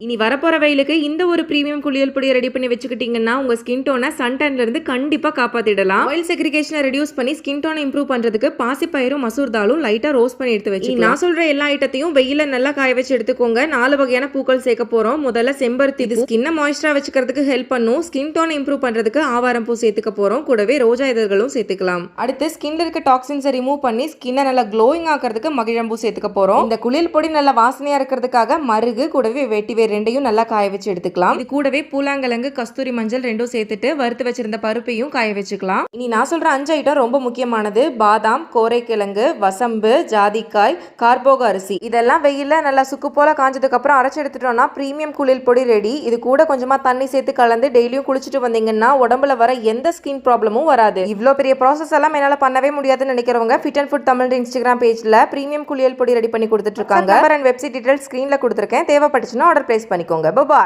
இனி வரப்போகிற வெயிலுக்கு இந்த ஒரு ப்ரீமியம் குளியல் பொடியை ரெடி பண்ணி வச்சுக்கிட்டிங்கன்னா உங்கள் ஸ்கின் டோனை சன் கண்டிப்பாக காப்பாற்றிடலாம் கண்டிப்பா ஆயில் செக்ரிகேஷனை ரெடியூஸ் பண்ணி ஸ்கின் டோனை இம்ப்ரூவ் பண்ணுறதுக்கு பாசிப்பயிரும் மசூர் தாலும் லைட்டாக ரோஸ்ட் பண்ணி எடுத்து வச்சு நான் சொல்கிற எல்லா ஐட்டத்தையும் வெயில நல்லா காய வச்சு எடுத்துக்கோங்க. நாலு வகையான பூக்கள் சேர்க்க போகிறோம் முதல்ல செம்பருத்தி இது ஸ்கின்னை மாய்ஸ்டரா வச்சுக்கிறதுக்கு ஹெல்ப் பண்ணும். ஸ்கின் டோனை இம்ப்ரூவ் பண்ணுறதுக்கு ஆவாரம் பூ சேர்த்துக்க போகிறோம் கூடவே ரோஜா இதழ்களும் சேர்த்துக்கலாம். அடுத்து ஸ்கின்ல இருக்க டாக்ஸின்ஸை ரிமூவ் பண்ணி ஸ்கின்னை நல்லா க்ளோயிங் ஆக்கிறதுக்கு மகிழம்பூ சேர்த்துக்க போகிறோம் இந்த குளியல் பொடி நல்லா வாசனையாக இருக்கிறதுக்காக மருகு கூடவே ரெண்டையும் நல்லா காய வச்சு எடுத்துக்கலாம். இது கூடவே பூலாங்கிழங்கு கஸ்தூரி மஞ்சள் ரெண்டும் சேர்த்துட்டு வறுத்து வச்சிருந்த பருப்பையும் காய வச்சுக்கலாம். இனி நான் சொல்ற அஞ்சு ஐட்டம் ரொம்ப முக்கியமானது. பாதாம் கோரைக்கிழங்கு வசம்பு ஜாதிக்காய் கார்போக அரிசி. இதெல்லாம் வெயில்ல நல்லா சுக்கு போல காஞ்சதுக்கு அப்புறம் அரைச்சு எடுத்துட்டோம்னா பிரீமியம் குளியல் பொடி ரெடி இது கூட கொஞ்சமா தண்ணி சேர்த்து கலந்து டெய்லியும் குளிச்சுட்டு வந்தீங்கன்னா உடம்புல வர எந்த ஸ்கின் ப்ராப்ளமும் வராது. இவ்வளோ பெரிய ப்ராசஸ் எல்லாம் என்னால பண்ணவே முடியாதுன்னு நினைக்கிறவங்க fit and food Tamil Instagram பேஜ்ல பிரீமியம் குளியல் பொடி ரெடி பண்ணி கொடுத்துட்டு இருக்காங்க. வெப்சைட் டீடைல் ஸ்க்ரீன்ல கொடுத்துருக்கேன். தேவைப்பட்டுச்சுன்னா ஆர்டர் சப்ஸ்கிரைப் பண்ணிக்கோங்க. பபாய்